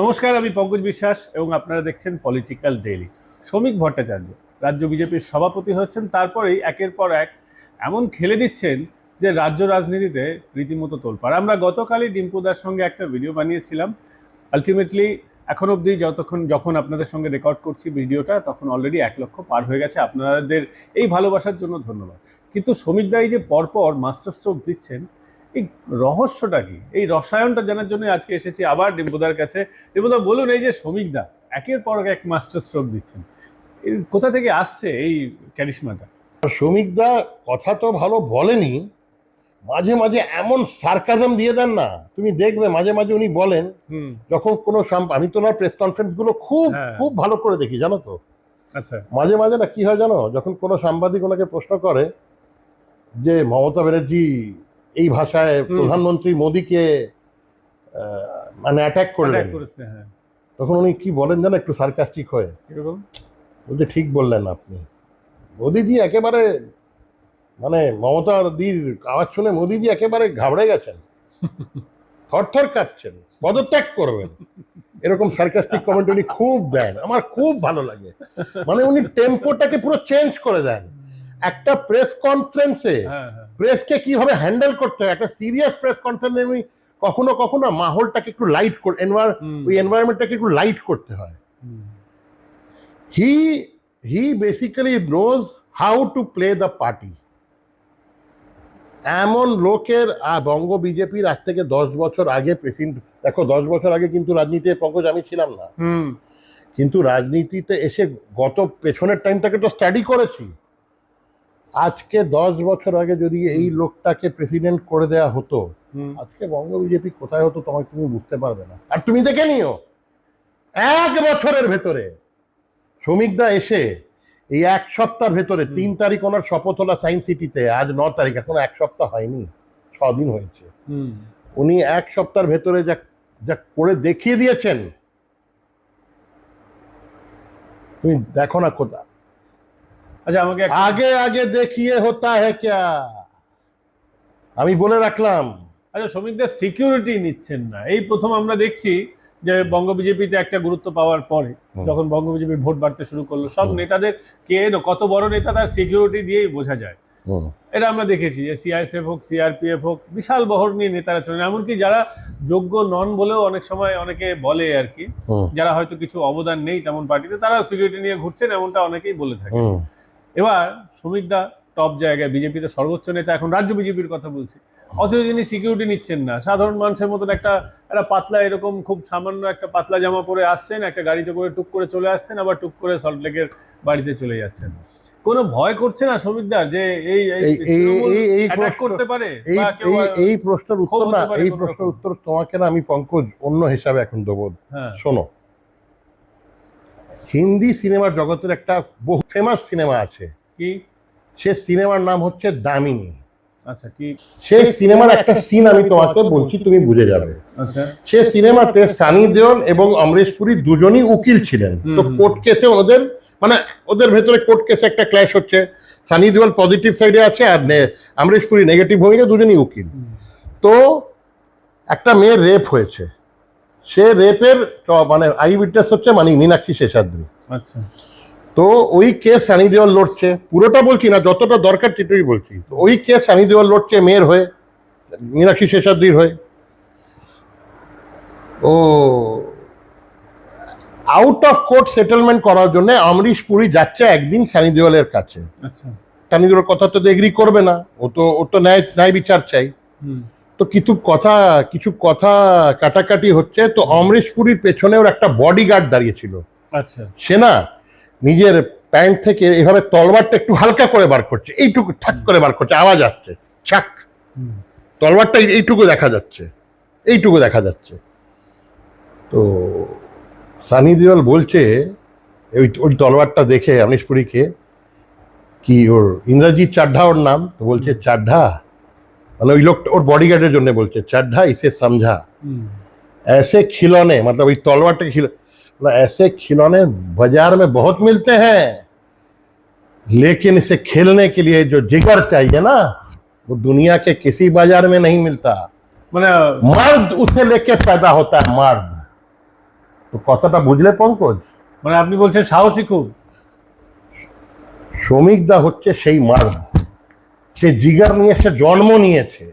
নমস্কার, আমি পঙ্কজ বিশ্বাস এবং আপনারা দেখছেন পলিটিক্যাল ডেইলি শ্রমিক ভট্টাচার্য, রাজ্য বিজেপির সভাপতি হচ্ছেন, তারপরেই একের পর এক এমন খেলে দিচ্ছেন যে রাজ্য রাজনীতিতে রীতিমতো তোলপাড়। আমরা গতকালই ডিম্পুদার সঙ্গে একটা ভিডিও বানিয়েছিলাম। আলটিমেটলি এখন অবধি যতক্ষণ, যখন আপনাদের সঙ্গে রেকর্ড করছি ভিডিওটা, তখন অলরেডি এক লক্ষ পার হয়ে গেছে। আপনাদের এই ভালোবাসার জন্য ধন্যবাদ। কিন্তু শ্রমিক দাই যে পরপর মাস্টার স্ট্রোক দিচ্ছেন এই রহস্যটা কি? এই রসায়নটা জানার জন্য আজকে এসেছি আবার ডিম্পুদার কাছে। ডিম্পুদা বলুন এই যে শ্রমিক দা একের পর এক মাস্টার স্ট্রোক দিচ্ছেন। কোথা থেকে আসছে এই ক্যারিশমাটা শ্রমিকদা কথা তো ভালো বলেনি মাঝে মাঝে এমন সার্কাজম দিয়ে দেন না। তুমি দেখবে মাঝে মাঝে উনি বলেন যখন কোনো আমি তো ওনার প্রেস কনফারেন্সগুলো খুব হ্যাঁ। খুব ভালো করে দেখি জানো তো? আচ্ছা। মাঝে মাঝে না কি হয় জানো যখন কোনো সাংবাদিক ওনাকে প্রশ্ন করে যে মমতা ব্যানার্জি এই ভাষায় প্রধানমন্ত্রী মোদীকে মানে অ্যাটাক করলেন। হ্যাঁ। তখন উনি কি বলেন জানো একটু সার্কাস্টিক হয়ে? এরকম বলতে ঠিক বললেন আপনি। মোদিজি একেবারে মানে মমতা দির আওয়াজ শুনে মোদিজি একেবারে ঘাবড়ে গেছেন। থরথর কাঁপছেন পদত্যাগ করবেন। এরকম সার্কাস্টিক কমেন্ট উনি খুব দেন। আমার খুব ভালো লাগে। মানে উনি টেম্পোটাকে পুরো চেঞ্জ করে দেন। একটা প্রেস কনফারেন্সে হ্যাঁ হ্যাঁ। প্রেসকে কীভাবে হ্যান্ডেল করতে হয়? একটা সিরিয়াস প্রেস কনফারেন্সে উনি কখনো কখনো মাহলটাকে একটু লাইট করে ওই এনভায়রনমেন্টটাকে একটু লাইট করতে হয়। হি হি basically basically how to play the party এমন লোকের বঙ্গ বিজেপির আজ থেকে দশ বছর আগে প্রেসিডেন্ট দেখো দশ বছর আগে কিন্তু রাজনীতিতে পঙ্কজ আমি ছিলাম না। কিন্তু রাজনীতিতে এসে গত পেছনের টাইমটাকে তো স্টাডি করেছি। আজকে দশ বছর আগে যদি এই লোকটাকে প্রেসিডেন্ট করে দেয়া হতো আজকে বঙ্গ বিজেপি কোথায় হতো তোমাকে তুমি বুঝতে পারবে না। আর তুমি দেখে নিও এক বছরের ভেতরে শ্রমিকদা এসে এই এক সপ্তাহের ভেতরে তিন তারিখ ওনার শপথ হলো সায়েন্স সিটিতে আজ ন তারিখ এখন এক সপ্তাহ হয়নি ছ দিন হয়েছে। উনি এক সপ্তাহের ভেতরে যা যা করে দেখিয়ে দিয়েছেন। তুমি দেখো না কোথা আচ্ছা আমাকে আগে আগে দেখিয়ে হতা হ্যাঁ ক্যা? আমি বলে রাখলাম। আচ্ছা শ্রমিকদের সিকিউরিটি নিচ্ছেন না। এই প্রথম আমরা দেখছি যে বঙ্গ বিজেপিতে একটা গুরুত্ব পাওয়ার পরে যখন বঙ্গ বিজেপির ভোট বাড়তে শুরু করল সব নেতাদের কে কত বড় নেতা তার সিকিউরিটি দিয়েই বোঝা যায়। এটা আমরা দেখেছি যে সিআইএসএফ হোক সিআরপিএফ হোক বিশাল বহর নিয়ে নেতারা চলেন এমনকি যারা যোগ্য নন বলেও অনেক সময় অনেকে বলে আর কি যারা হয়তো কিছু অবদান নেই তেমন পার্টিতে তারা সিকিউরিটি নিয়ে ঘুরছেন এমনটা অনেকেই বলে থাকে। এবার শ্রমিকদা টপ জায়গায় বিজেপিতে সর্বোচ্চ নেতা এখন রাজ্য বিজেপির কথা বলছি। অথচ তিনি সিকিউরিটি নিচ্ছেন না সাধারণ মানুষের মতন একটা একটা পাতলা এরকম খুব সামান্য একটা পাতলা জামা পরে আসছেন একটা গাড়িতে করে টুক করে চলে আসছেন আবার টুক করে সল্টলেকের বাড়িতে চলে যাচ্ছেন। কোনো ভয় করছে না শ্রমিকদার যে এই এই করতে পারে এই প্রশ্নের উত্তর না এই প্রশ্নের উত্তর তোমাকে না আমি পঙ্কজ অন্য হিসাবে এখন দেবো। হ্যাঁ। শোনো হিন্দি সিনেমার জগতের একটা বহু ফেমাস সিনেমা আছে। কি? সে সিনেমার নাম হচ্ছে দামিনী। আচ্ছা কি? সেই সিনেমার একটা সিন আমি তোমাকে বলছি তুমি বুঝে যাবে। আচ্ছা। সে সিনেমাতে সানি দেওল এবং অমরেশ পুরী দুজনই উকিল ছিলেন। তো। কোর্ট কেসে ওদের মানে ওদের ভেতরে কোর্ট কেসে একটা ক্ল্যাশ হচ্ছে। সানি দেওল পজিটিভ সাইডে আছে আর অমরেশ পুরী নেগেটিভ ভূমিকা দুজনই উকিল। তো একটা মেয়ের রেপ হয়েছে। সে রেপের মানে আই উইটনেস হচ্ছে মানে মীনাক্ষী শেষাদ্রি। আচ্ছা। তো ওই কেস সানি দেওয়াল লড়ছে। পুরোটা বলছি না যতটা দরকার সেটাই বলছি। তো ওই কেস সানি দেওয়াল লড়ছে মেয়ের হয়ে মীনাক্ষী শেষাদ্রির হয়ে। ও আউট অফ কোর্ট সেটেলমেন্ট করার জন্য অমরিশ পুরী যাচ্ছে একদিন সানি দেওয়ালের কাছে। আচ্ছা। সানি দেওয়াল কথা তো এগ্রি করবে না। ও তো ওর তো ন্যায় ন্যায় বিচার চাই। হুম। তো কিছু কথা কিছু কথা কাটাকাটি হচ্ছে তো অমরিশ পুরীর পেছনে ওর একটা বডিগার্ড দাঁড়িয়েছিল আচ্ছা। সে না নিজের প্যান্ট থেকে এভাবে তলবারটা একটু হালকা করে বার করছে এইটুকু ঠাক করে বার করছে আওয়াজ আসছে ছাক। তলবারটা এইটুকু দেখা যাচ্ছে এইটুকু দেখা যাচ্ছে। তো সানি দেওয়াল বলছে ওই ওই তলবারটা দেখে অমরিশ পুরীকে কি ওর ইংরাজি চাড্ডা ওর নাম? তো বলছে চাড্ডা মানে ওই লোকটা ওর বডিগার্ডের জন্য বলছে চাড্ডা ইসে সমঝা হুম, ऐसे खिलौने मतलब वही तलवार के खिल मतलब ऐसे खिलौने बाजार में बहुत मिलते हैं लेकिन इसे खेलने के लिए जो जिगर चाहिए ना वो दुनिया के किसी बाजार में नहीं मिलता মানে मर्द उसे लेके पैदा होता है मर्द তো কথাটা বুঝলে পঙ্কজ মানে আপনি বলছেন সাহসী খুব শ্রমিক দা হচ্ছে সেই মার্দ সে জিগার নিয়ে সে জন্ম নিয়েছে।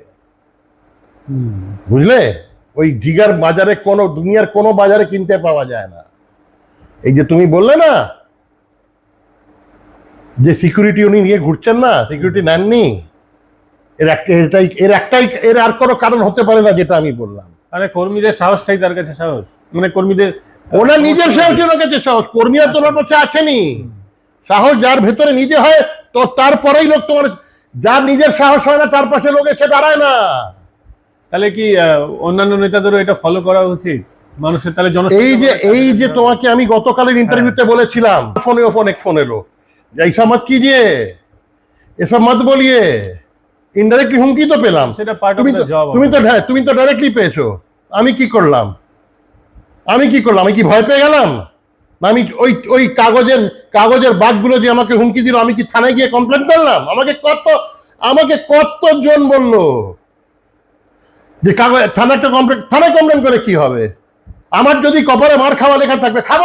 বুঝলে? ওই জিগার বাজারে কোনো দুনিয়ার কোনো বাজারে কিনতে পাওয়া যায় না। এই যে তুমি বললে না যে সিকিউরিটি উনি নিয়ে ঘুরছেন না সিকিউরিটি নেননি এর একটা এটাই এর একটাই এর আর কোনো কারণ হতে পারে না যেটা আমি বললাম। মানে কর্মীদের সাহসটাই তার কাছে সাহস। মানে কর্মীদের ওনার নিজের সাহস ওনার কাছে সাহস কর্মীরা তো ওনার কাছে আছেনি সাহস যার ভেতরে নিজে হয় তো তারপরেই লোক তোমার যার নিজের সাহস হয় না তার পাশে লোক এসে দাঁড়ায় না। তাহলে কি অন্যান্য নেতাদেরও এটা ফলো করা উচিত? মানুষের তাহলে জন এই যে এই যে তোমাকে আমি গতকালের হ্যাঁ। ইন্টারভিউতে বলেছিলাম ফোনে ফোন এক ফোন এলো। মত কি দিয়ে এসব মত বলিয়ে ইনডাইরেক্টলি হুমকি তো পেলাম। সেটা তুমি তো হ্যাঁ, তুমি তো ডাইরেক্টলি পেয়েছ। আমি কি করলাম? আমি কি করলাম? আমি কি ভয় পেয়ে গেলাম? আমি ওই ওই কাগজের কাগজের বাঘগুলো যে আমাকে হুমকি দিল আমি কি থানায় গিয়ে কমপ্লেন করলাম? আমাকে কত আমাকে কতজন বলল? যে কাগজ থানায় একটা কমপ্লেন থানায় কমপ্লেন করে কি হবে? আমার যদি কপালে মার খাওয়া লেখা থাকবে খাব।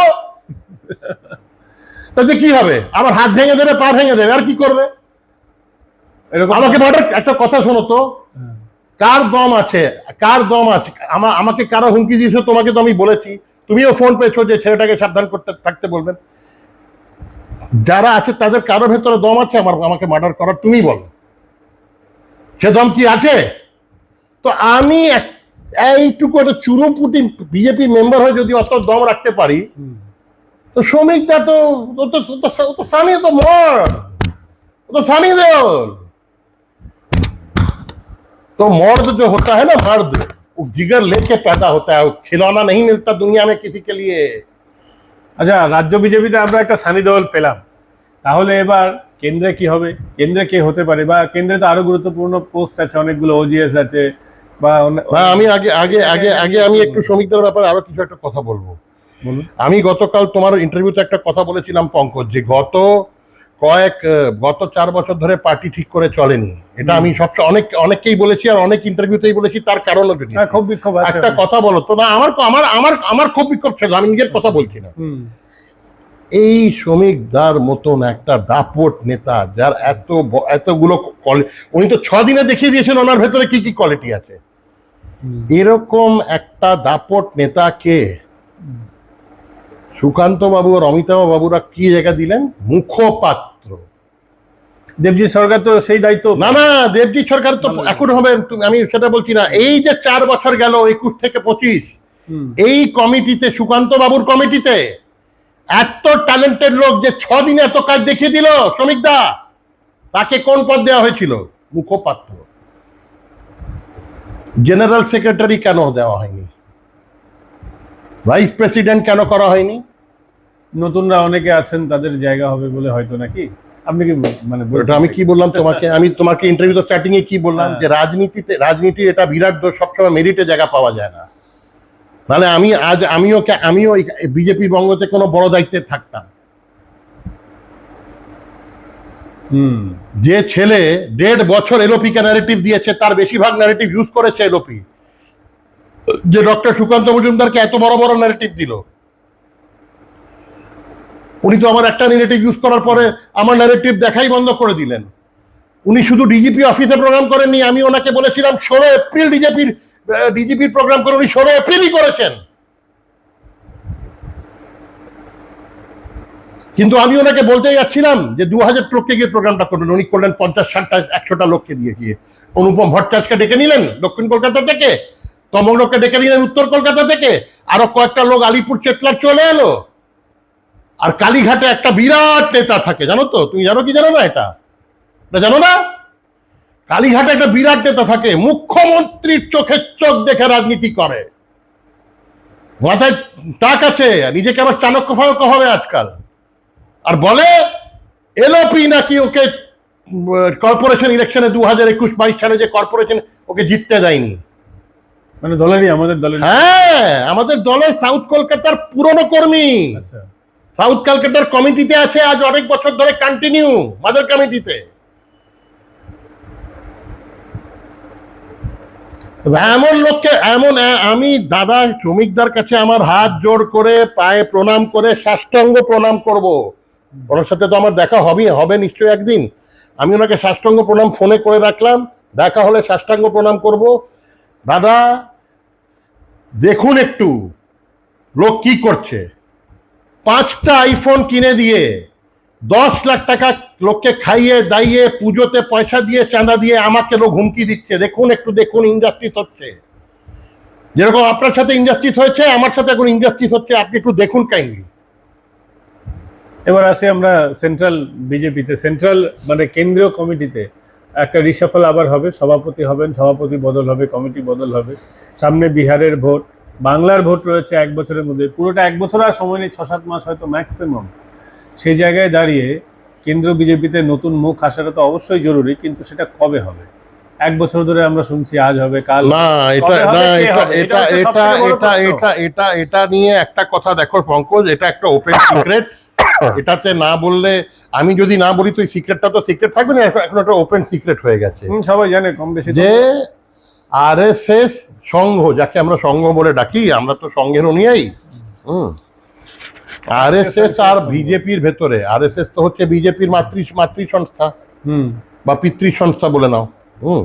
তাতে কি হবে? আমার হাত ভেঙে দেবে পা ভেঙে দেবে আর কি করবে? এরকম আমাকে মার্ডার একটা কথা শোনো তো। হ্যাঁ। কার দম আছে? কার দম আছে? আমাকে কারা হুমকি দিয়েছ তোমাকে তো আমি বলেছি। তুমিও ফোন পেয়েছ যে ছেলেটাকে সাবধান করতে, থাকতে বলবেন। যারা আছে তাদের কারও ভেতরে দম আছে, আমার, আমাকে মার্ডার করার তুমি বলো। সে দম কি আছে? তো আমি এইটুকু একটা চুনোপুটি বিজেপি মেম্বার হয়ে যদি অত দম রাখতে পারি, তো শ্রমিকটা তো সানি তো মর। ও তো সানি দেওল তো মর্দ যে হতা হ্যাঁ না, মর্দ। देओल तो मर्द जो होता है ना मर्द वो जिगर लेके पैदा होता है वो खिलौना नहीं मिलता दुनिया में किसी के लिए আচ্ছা রাজ্য বিজেপিতে আমরা একটা সানি দেওয়াল পেলাম তাহলে এবার কেন্দ্রে কি হবে কেন্দ্রে কে হতে পারে বা কেন্দ্রে তো আরো গুরুত্বপূর্ণ পোস্ট আছে অনেকগুলো ওজিএস আছে বা অন্য- না আমি আগে আগে আগে আগে আমি একটু শ্রমিকদের ব্যাপারে আরো কিছু একটা কথা বলবো বলুন আমি গতকাল তোমার ইন্টারভিউতে একটা কথা বলেছিলাম পঙ্কজ যে গত কয়েক গত চার বছর ধরে পার্টি ঠিক করে চলেনি। এটা আমি সবচেয়ে অনেক অনেককেই বলেছি আর অনেক ইন্টারভিউতেই বলেছি তার কারণ হ্যাঁ খুব বিক্ষোভ একটা কথা বলো তো না আমার আমার আমার আমার খুব বিক্ষোভ ছিল আমি নিজের কথা বলছি না। এই শ্রমিকদার মতন একটা দাপট নেতা যার এত এতগুলো উনি তো ছ দিনে দেখিয়ে দিয়েছেন ওনার ভেতরে কি কি কোয়ালিটি আছে। এরকম একটা দাপট নেতাকে সুকান্ত বাবু আর অমিতাভ বাবুরা কি জায়গা দিলেন? মুখপাত্র। দেবজি সরকার তো সেই দায়িত্ব। না না দেবজি সরকার তো এখন হবে আমি সেটা বলছি না। এই যে চার বছর গেল একুশ থেকে পঁচিশ এই কমিটিতে সুকান্ত বাবুর কমিটিতে এত ট্যালেন্টেড লোক যে ছ দিনে এত কাজ দেখিয়ে দিল শ্রমিকদা তাকে কোন পদ দেওয়া হয়েছিল? মুখপাত্র। জেনারেল সেক্রেটারি কেন দেওয়া হয়নি? ভাইস প্রেসিডেন্ট কেন করা হয়নি? নতুনরা অনেকে আছেন তাদের জায়গা হবে বলে হয়তো নাকি? আপনি কি মানে আমি কি বললাম তোমাকে? আমি তোমাকে ইন্টারভিউতে স্টার্টিং এ কি বললাম? হ্যাঁ। যে রাজনীতিতে রাজনীতি এটা বিরাট দোষ সবসময় মেরিটে জায়গা পাওয়া যায় না। মানে আমি আজ আমিও আমিও বিজেপি বঙ্গতে কোনো বড় দায়িত্বে থাকতাম। হুম। যে ছেলে দেড় বছর এলোপিকে ন্যারেটিভ দিয়েছে তার বেশিরভাগ ন্যারেটিভ ইউজ করেছে এলোপি যে ডক্টর সুকান্ত মজুমদারকে এত বড় বড় ন্যারেটিভ দিল। উনি তো আমার একটা ন্যারেটিভ ইউজ করার পরে আমার ন্যারেটিভ দেখাই বন্ধ করে দিলেন। উনি শুধু ডিজিপি অফিসে প্রোগ্রাম করেননি, আমি ওনাকে বলেছিলাম, ষোলো এপ্রিল ডিজিপির ডিজিপির প্রোগ্রাম করে। উনি ষোলো এপ্রিলই করেছেন। কিন্তু আমি ওনাকে বলতে যাচ্ছিলাম যে দু হাজার লোককে গিয়ে প্রোগ্রামটা করবেন। উনি করলেন পঞ্চাশ, ষাটটা, একশোটা লোককে দিয়ে গিয়ে। অনুপম ভট্টাচার্যকে ডেকে নিলেন দক্ষিণ কলকাতা থেকে। তমগ্নকে ডেকে নিলেন উত্তর কলকাতা থেকে। আরও কয়েকটা লোক আলিপুর, চেতলার চলে এলো। আর কালীঘাটে একটা বিরাট নেতা থাকে জানো তো? তুমি জানো কি জানো না এটা? জানো না? কালীঘাটে একটা বিরাট নেতা থাকে মুখ্যমন্ত্রীর চোখের চোখ দেখে রাজনীতি করে। মাথায় টাক আছে নিজেকে আবার চাণক্য ফাণক্য হবে আজকাল। আর বলে এলওপি নাকি ওকে কর্পোরেশন ইলেকশনে দু হাজার একুশ বাইশ সালে যে কর্পোরেশন ওকে জিততে দেয়নি। মানে দলেরই আমাদের দলের হ্যাঁ আমাদের দলের সাউথ কলকাতার পুরনো কর্মী। আচ্ছা। সাউথ কলকাতার কমিটিতে আছে আজ অনেক বছর ধরে কন্টিনিউ মাদার কমিটিতে। এমন লোককে, এমন আমি দাদা শ্রমিকদার কাছে আমার হাত জোর করে, পায়ে প্রণাম করে, সাষ্টাঙ্গ প্রণাম করব। ওনার সাথে তো আমার দেখা হবে হবে নিশ্চয়ই একদিন। আমি ওনাকে সাষ্টাঙ্গ প্রণাম ফোনে করে রাখলাম, দেখা হলে সাষ্টাঙ্গ প্রণাম করব। দাদা, দেখুন একটু, লোক কি করছে। পাঁচটা আইফোন কিনে দিয়ে দশ লাখ টাকা লোককে খাইয়ে, দাইয়ে, পুজোতে পয়সা দিয়ে, চাঁদা দিয়ে আমাকে লোক হুমকি দিচ্ছে। দেখুন, একটু দেখুন ইনজাস্টিস হচ্ছে। যেরকম আপনার সাথে ইনজাস্টিস হয়েছে, আমার সাথে এখন ইনজাস্টিস হচ্ছে, আপনি একটু দেখুন কাইন্ডলি এবার আসি আমরা সেন্ট্রাল বিজেপিতে সেন্ট্রাল মানে কেন্দ্রীয় কমিটিতে। একটা রিসাফল আবার হবে, সভাপতি হবেন, সভাপতি বদল হবে, কমিটি বদল হবে। সামনে বিহারের ভোট বাংলার ভোট রয়েছে এক বছরের মধ্যে। পুরোটা এক বছর আর সময় নেই ছ সাত মাস হয়তো ম্যাক্সিমাম সেই জায়গায় দাঁড়িয়ে কেন্দ্র বিজেপিতে নতুন মুখ আসাটা তো অবশ্যই জরুরি কিন্তু সেটা কবে হবে? এক বছর ধরে আমরা শুনছি আজ হবে কাল না এটা না এটা এটা এটা এটা এটা এটা এটা নিয়ে একটা কথা দেখো পঙ্কজ এটা একটা ওপেন সিক্রেট এটাতে না বললে আমি যদি না বলি তো সিক্রেটটা তো সিক্রেট থাকবে না এখন এখন একটা ওপেন সিক্রেট হয়ে গেছে। সবাই জানে কম বেশি যে আরএসএস সংঘ যাকে আমরা সংঘ বলে ডাকি আমরা তো সংঘের অনুযায়ী হুম। আরএসএস আর বিজেপির ভেতরে। আরএসএস তো হচ্ছে বিজেপির মাতৃ মাতৃ সংস্থা। হুম। বা পিতৃ সংস্থা বলে নাও। হুম।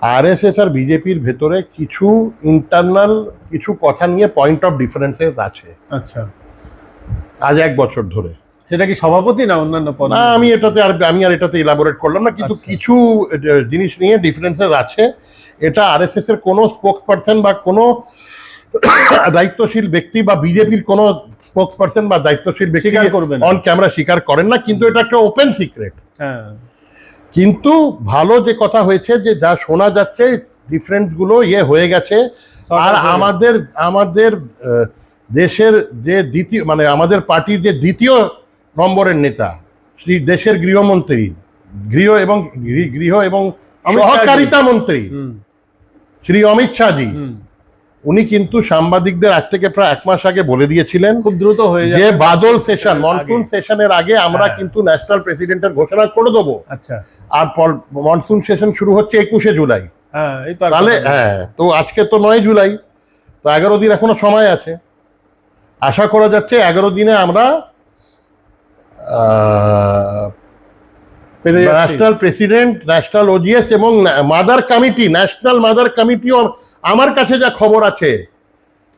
আরএসএস আর বিজেপির ভেতরে কিছু ইন্টারনাল কিছু কথা নিয়ে পয়েন্ট অফ ডিফারেন্সেস আছে। আচ্ছা। আজ এক বছর ধরে। সেটা কি সভাপতি না অন্যান্য পদ? না আমি এটাতে আর আমি আর এটাতে ইলাবোরেট করলাম না কিন্তু আচ্ছা। কিছু জিনিস নিয়ে ডিফারেন্সেস আছে। এটা আরএসএস এর কোনো স্পোক্স পার্সন বা কোনো দায়িত্বশীল ব্যক্তি বা বিজেপির কোনো স্পোক্স পার্সন বা দায়িত্বশীল ব্যক্তি অন ক্যামেরা স্বীকার করেন না কিন্তু এটা একটা ওপেন সিক্রেট হ্যাঁ। কিন্তু ভালো যে কথা হয়েছে যে যা শোনা যাচ্ছে ডিফারেন্সগুলো ইয়ে হয়ে গেছে। আর আমাদের আমাদের দেশের যে দ্বিতীয় মানে আমাদের পার্টির যে দ্বিতীয় নম্বরের নেতা শ্রী দেশের গৃহমন্ত্রী গৃহ এবং গৃহ- এবং সহকারিতা মন্ত্রী শ্রী অমিত শাহজি উনি কিন্তু সাংবাদিকদের আজ থেকে প্রায় এক মাস আগে বলে দিয়েছিলেন খুব দ্রুত হয়ে যে বাদল সেশন মনসুন সেশনের আগে আমরা হ্যাঁ। কিন্তু ন্যাশনাল প্রেসিডেন্টের ঘোষণা করে দেবো। আচ্ছা। আর মনসুন সেশন শুরু হচ্ছে একুশে জুলাই। হ্যাঁ তাহলে হ্যাঁ তো আজকে তো নয় জুলাই তো এগারো দিন এখনও সময় আছে। আশা করা যাচ্ছে এগারো দিনে আমরা। ন্যাশনাল প্রেসিডেন্ট ন্যাশনাল ওজিএস এবং মাদার কমিটি ন্যাশনাল মাদার কমিটিও আমার কাছে যা খবর আছে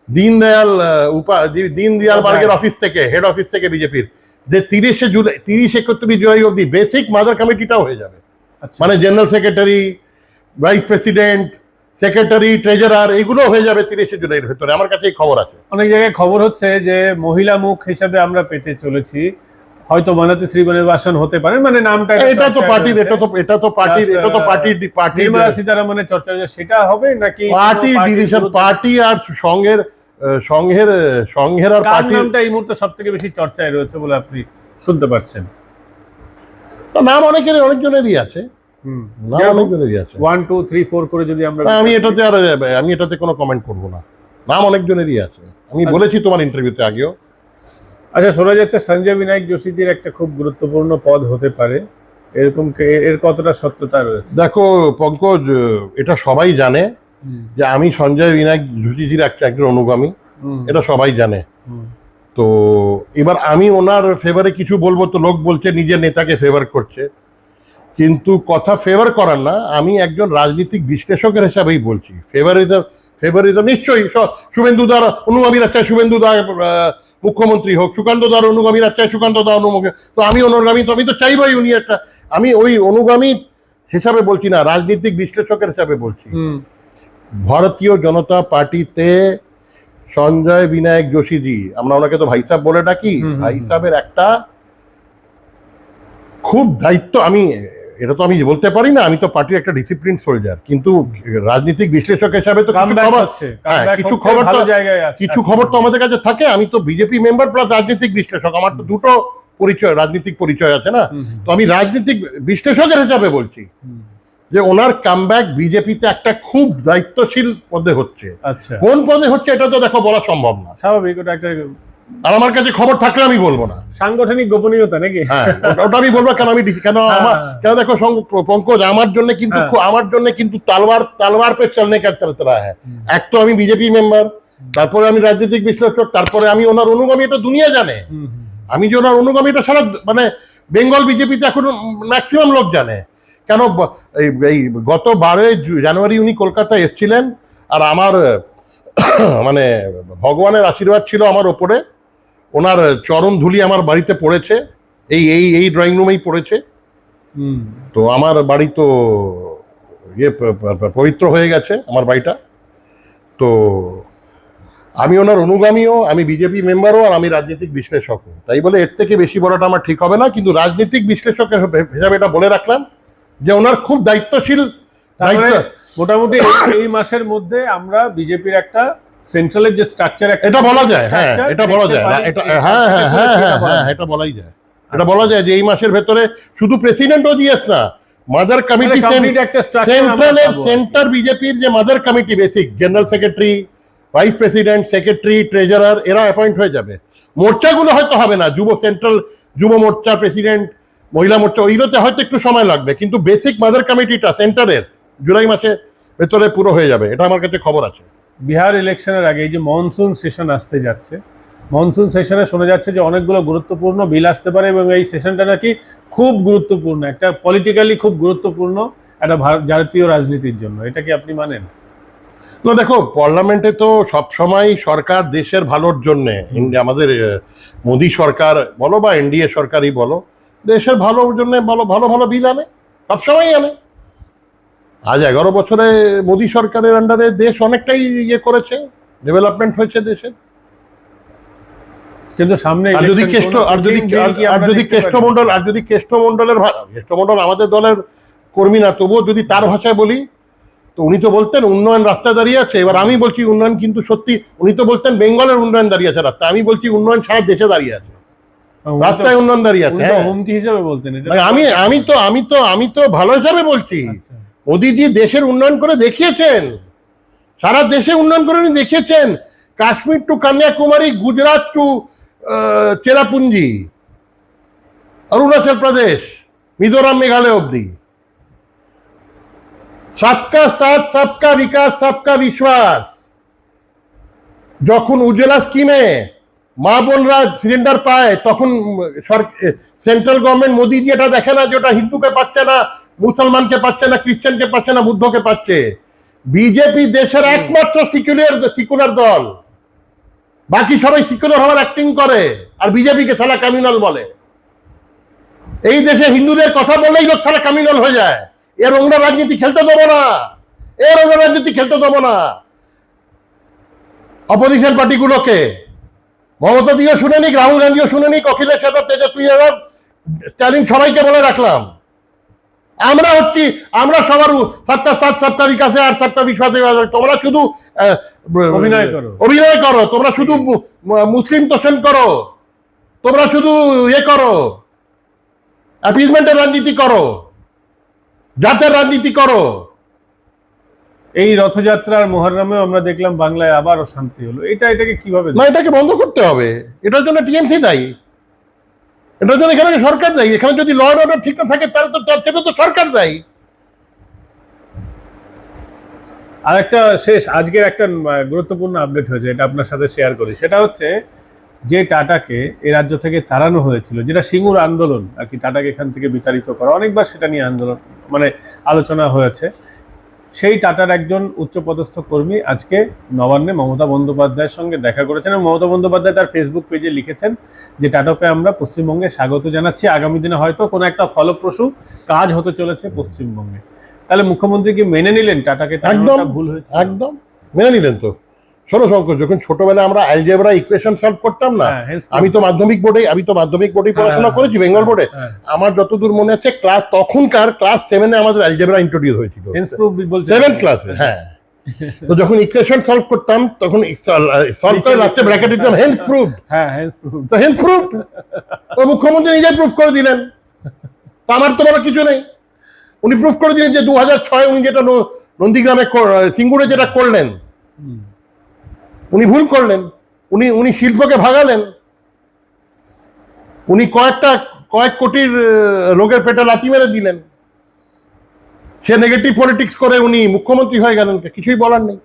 দীনদয়াল উপা দীনদয়াল মার্গের অফিস থেকে হেড অফিস থেকে বিজেপির যে তিরিশে জুলাই তিরিশ একত্রিশ জুলাই অব্দি বেসিক মাদার কমিটিটাও হয়ে যাবে। আচ্ছা। মানে general secretary vice president secretary treasurer এগুলো হয়ে যাবে তিরিশে জুলাইয়ের ভেতরে। আমার কাছে খবর আছে। অনেক জায়গায় খবর হচ্ছে যে মহিলা মুখ হিসাবে আমরা পেতে চলেছি। হয়তো বানাতে শ্রীবনের বাসন হতে পারে মানে নামটা এটা তো পার্টির এটা তো এটা তো পার্টির এটা তো পার্টির পার্টির নির্মলা সীতারামনের চর্চা সেটা হবে নাকি party ডিসিশন পার্টি আর সংঘের আহ, সংঘের সংঘের আর কার পার্টির নামটা এই মুহূর্তে সব থেকে বেশি চর্চায় রয়েছে বলে আপনি শুনতে পাচ্ছেন? তো নাম অনেকের অনেকজনেরই আছে। নাম অনেকজনেরই আছে। ওয়ান টু থ্রি ফোর করে যদি আমরা আমি এটাতে আর আমি এটাতে কোনো কমেন্ট করব না। নাম অনেকজনেরই আছে। আমি আচ্ছা। বলেছি তোমার ইন্টারভিউতে আগেও। আচ্ছা শোনা যাচ্ছে সঞ্জয় বিনায়ক যোশীজির একটা খুব গুরুত্বপূর্ণ পদ হতে পারে। এরকম এর কতটা সত্যতা রয়েছে? দেখো পঙ্কজ এটা সবাই জানে যে আমি সঞ্জয় বিনায়ক জুচিজির একটা একজন অনুগামী। এটা সবাই জানে। তো এবার আমি ওনার ফেভারে কিছু বলব তো লোক বলছে নিজের নেতাকে ফেভার করছে। কিন্তু কথা ফেভার করার না আমি একজন রাজনীতিক বিশ্লেষকের হিসাবেই বলছি। ফেভারিজম ফেভারিজম নিশ্চয়ই শুভেন্দু দার অনুগামীরা চায় শুভেন্দু দা মুখ্যমন্ত্রী হোক সুকান্ত দার অনুগামীরা চায় সুকান্ত দা অনুগামী তো আমি অনুগামী তো আমি তো চাইবই উনি একটা আমি ওই অনুগামী হিসাবে বলছি না রাজনীতিক বিশ্লেষকের হিসাবে বলছি। ভারতীয় জনতা পার্টিতে সঞ্জয় বিনায়ক যোশীজি আমরা ওনাকে তো ভাই সাহেব বলে ডাকি ভাই সাহেবের একটা খুব দায়িত্ব আমি এটা তো আমি বলতে পারি না আমি তো পার্টির একটা ডিসিপ্লিন সোলজার কিন্তু রাজনৈতিক বিশ্লেষক হিসাবে তো কিছু খবর হ্যাঁ, কিছু খবর তো- জায়গায় কিছু খবর তো আমাদের কাছে থাকে আমি তো বিজেপি মেম্বার প্লাস রাজনৈতিক বিশ্লেষক আমার তো দুটো পরিচয় রাজনৈতিক পরিচয় আছে না? তো আমি রাজনৈতিক বিশ্লেষকের হিসাবে বলছি যে ওনার কামব্যাক বিজেপিতে একটা খুব দায়িত্বশীল পদে হচ্ছে। আচ্ছা। কোন পদে হচ্ছে এটা তো দেখো বলা সম্ভব না। স্বাভাবিক ওটা একটা আর আমার কাছে খবর থাকলে আমি বলব না। সাংগঠনিক গোপনীয়তা নাকি? হ্যাঁ ওটা- আমি বলব কেন আমি কেন আমার হ্যাঁ। কেন দেখো পঙ্কজ আমার জন্য কিন্তু হ্যাঁ। আমার জন্য কিন্তু তালবার তালবার পে চলনে কা তরহ তরহ হ্যাঁ। এক তো আমি বিজেপি মেম্বার তারপরে আমি রাজনৈতিক বিশ্লেষক তারপরে আমি ওনার অনুগামী এটা দুনিয়া জানে। আমি যে ওনার অনুগামী এটা সারা মানে বেঙ্গল বিজেপিতে এখন ম্যাক্সিমাম লোক জানে। কেন এই এই গত বারোই জানুয়ারি উনি কলকাতায় এসেছিলেন আর আমার মানে ভগবানের আশীর্বাদ ছিল আমার ওপরে। ওনার চরণ ধুলি আমার বাড়িতে পড়েছে এই এই এই ড্রয়িং রুমেই পড়েছে। হুম। তো আমার বাড়ি তো ইয়ে পবিত্র হয়ে গেছে আমার বাড়িটা। তো আমি ওনার অনুগামীও আমি বিজেপি মেম্বারও আর আমি রাজনৈতিক বিশ্লেষকও তাই বলে এর থেকে বেশি বলাটা আমার ঠিক হবে না কিন্তু রাজনৈতিক বিশ্লেষক হিসাবে এটা বলে রাখলাম যে ওনার খুব দায়িত্বশীল মানে মোটামুটি এই মাসের মধ্যে আমরা বিজেপির একটা সেন্ট্রালের যে স্ট্রাকচার এটা বলা যায় হ্যাঁ এটা বলা যায় এটা হ্যাঁ হ্যাঁ হ্যাঁ হ্যাঁ হ্যাঁ এটা বলাই যায়। এটা বলা যায় যে এই মাসের ভেতরে শুধু প্রেসিডেন্ট ও জিএস না মাদার কমিটি সেন্ট্রালের সেন্টার বিজেপির যে mother committee basic general secretary vice president secretary treasurer এরা অ্যাপয়েন্ট হয়ে যাবে। মোর্চাগুলো হয়তো হবে না যুব সেন্ট্রাল যুব মোর্চা প্রেসিডেন্ট মহিলা মোর্চা ওইগুলোতে হয়তো একটু সময় লাগবে কিন্তু বেসিক মাদার কমিটিটা সেন্টারের জুলাই মাসে ভেতরে পুরো হয়ে যাবে এটা আমার কাছে খবর আছে। বিহার ইলেকশনের আগে এই যে মনসুন সেশন আসতে যাচ্ছে মনসুন সেশনে শোনা যাচ্ছে যে অনেকগুলো গুরুত্বপূর্ণ বিল আসতে পারে এবং এই সেশনটা নাকি খুব গুরুত্বপূর্ণ একটা পলিটিক্যালি খুব গুরুত্বপূর্ণ একটা জাতীয় রাজনীতির জন্য। এটা কি আপনি মানেন? না দেখো পার্লামেন্টে তো সবসময় সরকার দেশের ভালোর জন্যে আমাদের মোদী সরকার বলো বা এনডিএ সরকারই বলো দেশের ভালোর জন্য ভালো ভালো ভালো বিল আনে সবসময় আনে। আজ এগারো বছরে মোদী সরকারের আন্ডারে দেশ অনেকটাই ইয়ে করেছে ডেভেলপমেন্ট হয়েছে দেশের কিন্তু সামনে আর যদি কেষ্ট আর যদি আর যদি দেখতে কেষ্টমন্ডল আর যদি কেষ্টমন্ডলের ভা- কেষ্টমন্ডল আমাদের দলের কর্মী না তবুও যদি তার ভাষায় বলি তো উনি তো বলতেন উন্নয়ন রাস্তা দাঁড়িয়ে আছে। এবার আমি বলছি উন্নয়ন কিন্তু সত্যি উনি তো বলতেন বেঙ্গলের উন্নয়ন দাঁড়িয়ে আছে রাস্তা আমি বলছি উন্নয়ন সারা দেশে দাঁড়িয়ে আছে। তো- রাস্তায় উন্নয়ন দাঁড়িয়ে আছে হ্যাঁ। হুমকি হিসেবে বলতেন মানে আমি আমি তো আমি তো আমি তো ভালো হিসাবে বলছি। আচ্ছা। মোদিজি দেশের উন্নয়ন করে দেখিয়েছেন। সারা দেশে উন্নয়ন করে উনি দেখিয়েছেন। কাশ্মীর টু কন্যাকুমারী, গুজরাট টু চেরাপুঞ্জি, অরুণাচল প্রদেশ, মিজোরাম, মেঘালয় অবধি। সবকা সাথ সবকা বিকাশ সবকা বিশ্বাস। যখন উজ্জ্বলা স্কিমে মা বোনরা সিলিন্ডার পায়, তখন সেন্ট্রাল গভর্নমেন্ট মোদিজি এটা দেখে না যে ওটা হিন্দুকে পাচ্ছে না মুসলমানকে পাচ্ছে না খ্রিস্টানকে পাচ্ছে না বুদ্ধকে পাচ্ছে? বিজেপি দেশের একমাত্র সিকুলার সিকুলার দল। বাকি সবাই সিকুলার হওয়ার অ্যাক্টিং করে আর বিজেপিকে সালা কমিউনাল বলে। এই দেশে হিন্দুদের কথা বললেই লোক সালা কমিউনাল হয়ে যায়। এর ওংরা রাজনীতি খেলতে দেবো না। এর ওংরা রাজনীতি খেলতে দেবো না। অপোজিশন পার্টিগুলোকে মমতা দিও শুনে নিক রাহুল গান্ধীও শুনে নিক অখিলেশ যাদব তেজস্বী যাদব স্টালিন সবাইকে বলে রাখলাম। আমরা হচ্ছি আমরা সবার সবটা সাত সবটা বিকাশে আর সবটা বিশ্বাসে তোমরা শুধু অভিনয় করো। অভিনয় করো। তোমরা শুধু মুসলিম তোষণ করো। তোমরা শুধু ইয়ে করো। অ্যাপিজমেন্টের রাজনীতি করো। জাতের রাজনীতি করো। এই রথযাত্রার মহরমে আমরা দেখলাম বাংলায় আবার অশান্তি হলো। এটা এটাকে কীভাবে না এটাকে বন্ধ করতে হবে। এটার জন্য টিএমসি দায়ী। এটার জন্য এখানে সরকার দায়ী, এখানে যদি ল অ্যান্ড অর্ডার ঠিক না থাকে, তাহলে তো তার সেটা তো সরকার দায়ী। আর একটা শেষ, আজকের একটা গুরুত্বপূর্ণ আপডেট হয়েছে, এটা আপনার সাথে শেয়ার করি। সেটা হচ্ছে যে টাটাকে এ রাজ্য থেকে তাড়ানো হয়েছিল, যেটা সিঙ্গুর আন্দোলন, আর কি টাটাকে এখান থেকে বিতাড়িত করা, অনেকবার সেটা নিয়ে আন্দোলন মানে আলোচনা হয়েছে। সেই টাটার একজন উচ্চপদস্থ কর্মী আজকে নবান্নে মমতা বন্দ্যোপাধ্যায়ের সঙ্গে দেখা করেছেন এবং মমতা বন্দ্যোপাধ্যায় তার ফেসবুক পেজে লিখেছেন যে টাটাকে আমরা পশ্চিমবঙ্গে স্বাগত জানাচ্ছি। আগামী দিনে হয়তো কোনো একটা ফলপ্রসূ কাজ হতে চলেছে পশ্চিমবঙ্গে। তাহলে মুখ্যমন্ত্রী কি মেনে নিলেন টাটাকে? একদম, ভুল হয়েছে একদম। মেনে নিলেন তো। শোনো শঙ্কর যখন ছোটবেলায় আমরা অ্যালজেব্রা ইকুয়েশন সলভ করতাম না হ্যাঁ, আমি তো মাধ্যমিক বোর্ডে আমি তো মাধ্যমিক বোর্ডে পড়াশোনা হ্যাঁ, করেছি বেঙ্গল বোর্ডে হ্যাঁ, আমার যতদূর মনে আছে ক্লাস তখনকার ক্লাস সেভেনে আমাদের অ্যালজেব্রা ইন্ট্রোডিউস হয়েছিল। সেভেন ক্লাসে হ্যাঁ। তো যখন ইকুয়েশন সলভ করতাম তখন সলভ করে লাস্টে ব্র্যাকেট দিতাম হেন্স প্রুফ হ্যাঁ hence proof। তো হেন্স প্রুফ তো মুখ্যমন্ত্রী নিজে প্রুফ করে দিলেন। তো আমার তো বড় কিছু নেই। উনি প্রুফ করে দিলেন যে দু হাজার ছয় উনি যেটা নন্দীগ্রামে সিঙ্গুরে যেটা করলেন। উনি ভুল করলেন, উনি উনি শিল্পকে ভাগালেন, উনি কয়েকটা, কয়েক কোটির লোকের পেটে লাথি মেরে দিলেন। সে নেগেটিভ পলিটিক্স করে উনি মুখ্যমন্ত্রী হয়ে গেলেন, কিছুই বলার নেই।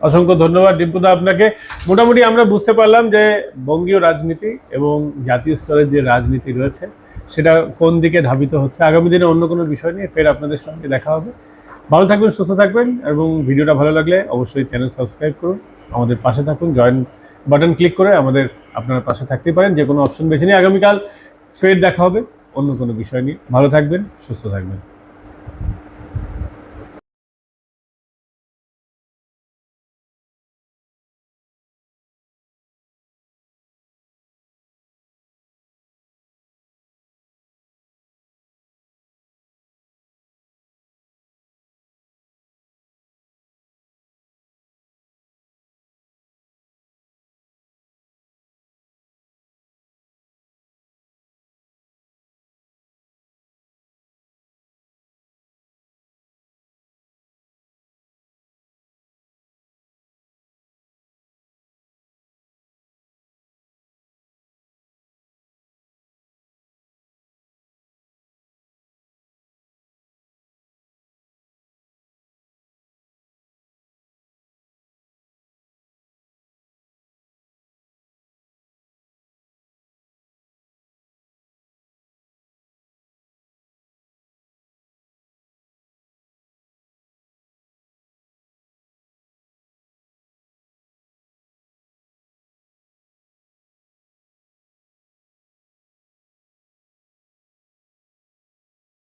অসংখ্য ধন্যবাদ ডিম্পুদা আপনাকে। মোটামুটি আমরা বুঝতে পারলাম যে বঙ্গীয় রাজনীতি এবং জাতীয় স্তরের যে রাজনীতি রয়েছে, সেটা কোন দিকে ধাবিত হচ্ছে? আগামী দিনে অন্য কোনো বিষয় নিয়ে ফের আপনাদের সঙ্গে দেখা হবে। ভালো থাকবেন, সুস্থ থাকবেন এবং ভিডিওটা ভালো লাগলে অবশ্যই চ্যানেল সাবস্ক্রাইব করুন। আমাদের পাশে থাকুন জয়েন বাটন ক্লিক করে আমাদের আপনারা পাশে থাকতে পারেন, যে কোনো অপশন বেছে নিয়ে আগামীকাল ফের দেখা হবে, অন্য কোনো বিষয় নিয়ে। ভালো থাকবেন, সুস্থ থাকবেন।